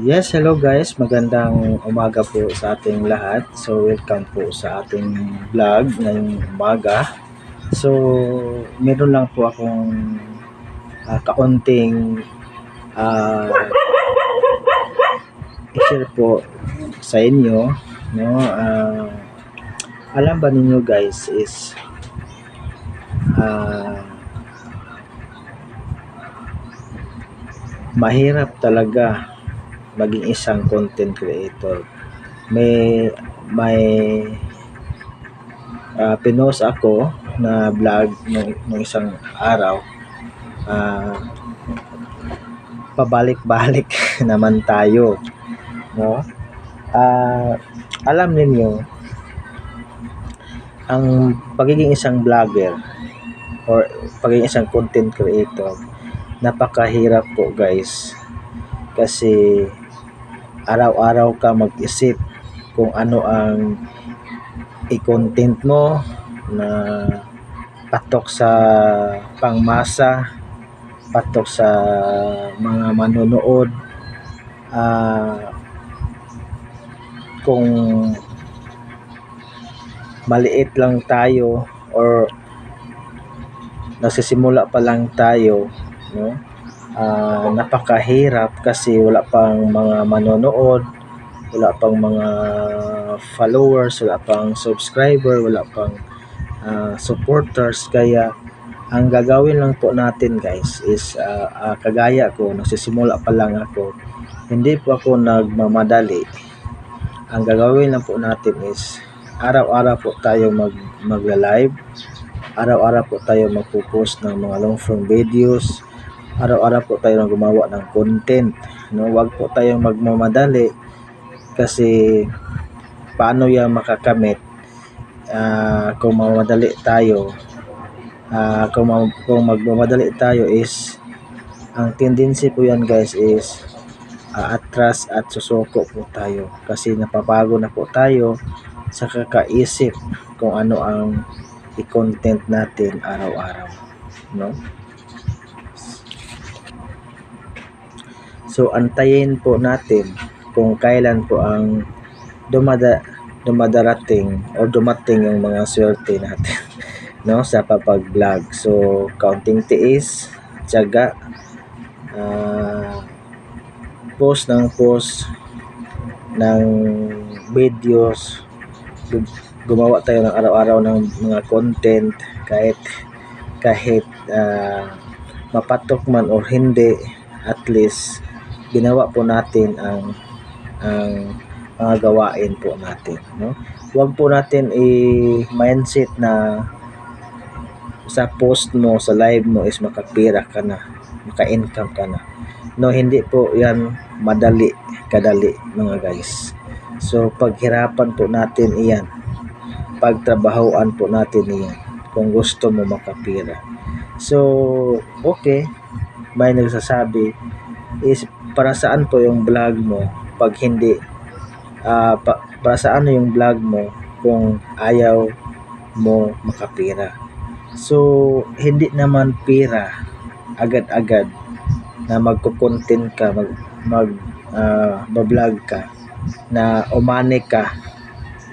Yes, hello guys. Magandang umaga po sa ating lahat. So, welcome po sa ating vlog ngayong umaga. So, meron lang po akong ah, kaunting ah, i-share po sa inyo. No? Ah, alam ba ninyo guys is ah, mahirap talaga maging isang content creator. May may ah, pinost ako na vlog nung, nung isang araw. Ah, pabalik-balik naman tayo, no? Ah, alam ninyo ang pagiging isang vlogger or pagiging isang content creator napakahirap po guys. Kasi araw-araw ka mag-isip kung ano ang i-content mo na patok sa pangmasa, patok sa mga manonood, ah, kung maliit lang tayo or nagsisimula pa lang tayo, no? Ah, napakahirap kasi wala pang mga manonood, wala pang mga followers, wala pang subscriber, wala pang ah, supporters kaya ang gagawin lang po natin guys is ah, ah, kagaya ko nagsisimula pa lang ako hindi po ako nagmamadali ang gagawin lang po natin is araw-araw po tayo mag magla-live araw-araw po tayo magpo-post ng mga long form videos araw-araw po tayo gumawa ng content no? Wag po tayong magmamadali kasi paano yan makakamit? Ah, kung mamadali tayo ah, kung, ma- kung magmamadali tayo is ang tendency po yan guys is ah, atras at susuko po tayo kasi napapago na po tayo sa kakaisip kung ano ang i-content natin araw-araw no so antayin po natin kung kailan po ang dumada dumadarating o dumating yung mga swerte natin no sa papag-vlog. So counting tiis tiyaga ah, post ng post ng videos. Gu- gumawa tayo ng araw-araw ng mga content kahit kahit ah, mapatok man or hindi at least ginawa po natin ang ang mga gawain po natin no? Huwag po natin i-mindset na sa post mo sa live mo is makapira ka na maka-income ka na. No hindi po yan madali kadali mga guys. So paghirapan po natin iyan. Pagtrabahoan po natin iyan kung gusto mo makapira. So okay. May nagsasabi is para saan po yung vlog mo pag hindi? Ah, pa, para saan yung vlog mo kung ayaw mo makapira? So hindi naman pira agad-agad na magko-content ka mag mag ah, bablog ka na umani ka.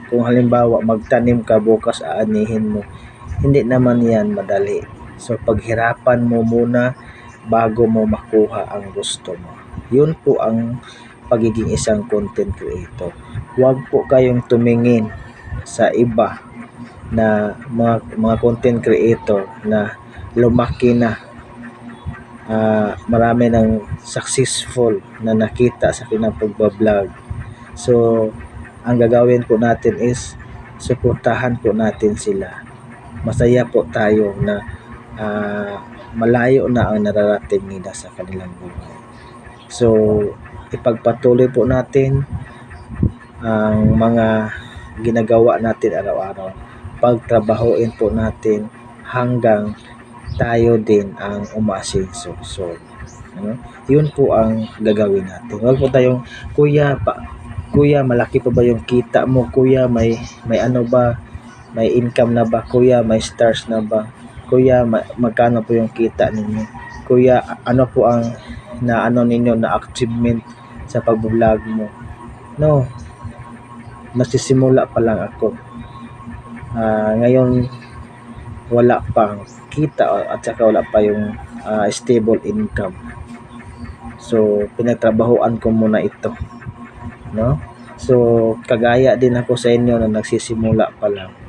Kung halimbawa magtanim ka bukas aanihin mo. Hindi naman yan madali. So paghirapan mo muna bago mo makuha ang gusto mo yun po ang pagiging isang content creator. Huwag po kayong tumingin sa iba na mga mga content creator na lumaki na. Ah, marami ng successful na nakita sa kanilang pagbablog. So ang gagawin po natin is suportahan po natin sila. Masaya po tayo na ah, malayo na ang nararating nila sa kanilang buhay so ipagpatuloy po natin ang mga ginagawa natin araw-araw. Pagtrabahoin po natin hanggang tayo din ang umaasenso so ano? Yun po ang gagawin natin. Huwag po tayong kuya pa kuya malaki pa ba yung kita mo? Kuya may may ano ba? May income na ba? Kuya may stars na ba? Kuya ma- magkano po yung kita ninyo? Kuya ano po ang na ano ninyo na achievement sa pagbo-vlog mo. No. Nagsisimula pa lang ako. Ah, ngayon wala pang kita at saka wala pa yung ah, stable income. So pinagtrabahoan ko muna ito. No? So kagaya din ako sa inyo na nagsisimula pa lang